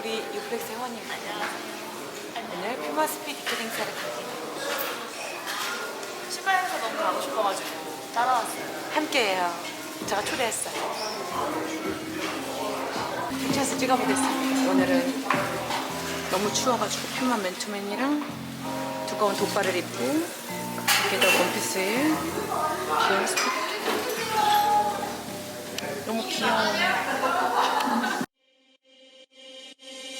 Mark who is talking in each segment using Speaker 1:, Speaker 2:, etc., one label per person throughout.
Speaker 1: 우리 유플렉스 회원님 오늘 퓨마 스피 디켓 행사를 가게
Speaker 2: 시바에서 너무 가고 싶어가지고 따라왔어요.
Speaker 1: 함께해요. 제가 초대했어요. 펜션스 찍어보겠습니다. 오늘은 너무 추워가지고 퓨마 맨투맨이랑 두꺼운 돗발을 입고 여기다 원피스에 귀여운 스커트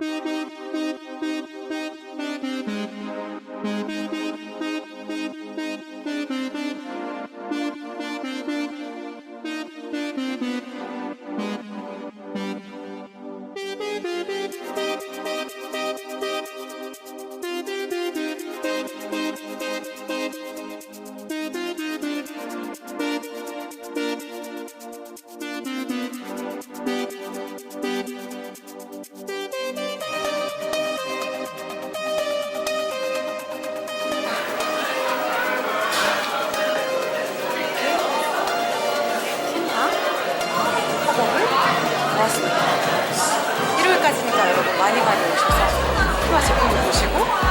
Speaker 1: Thank you. 여러분 많이 많이 오셔서 피부와 제품을 보시고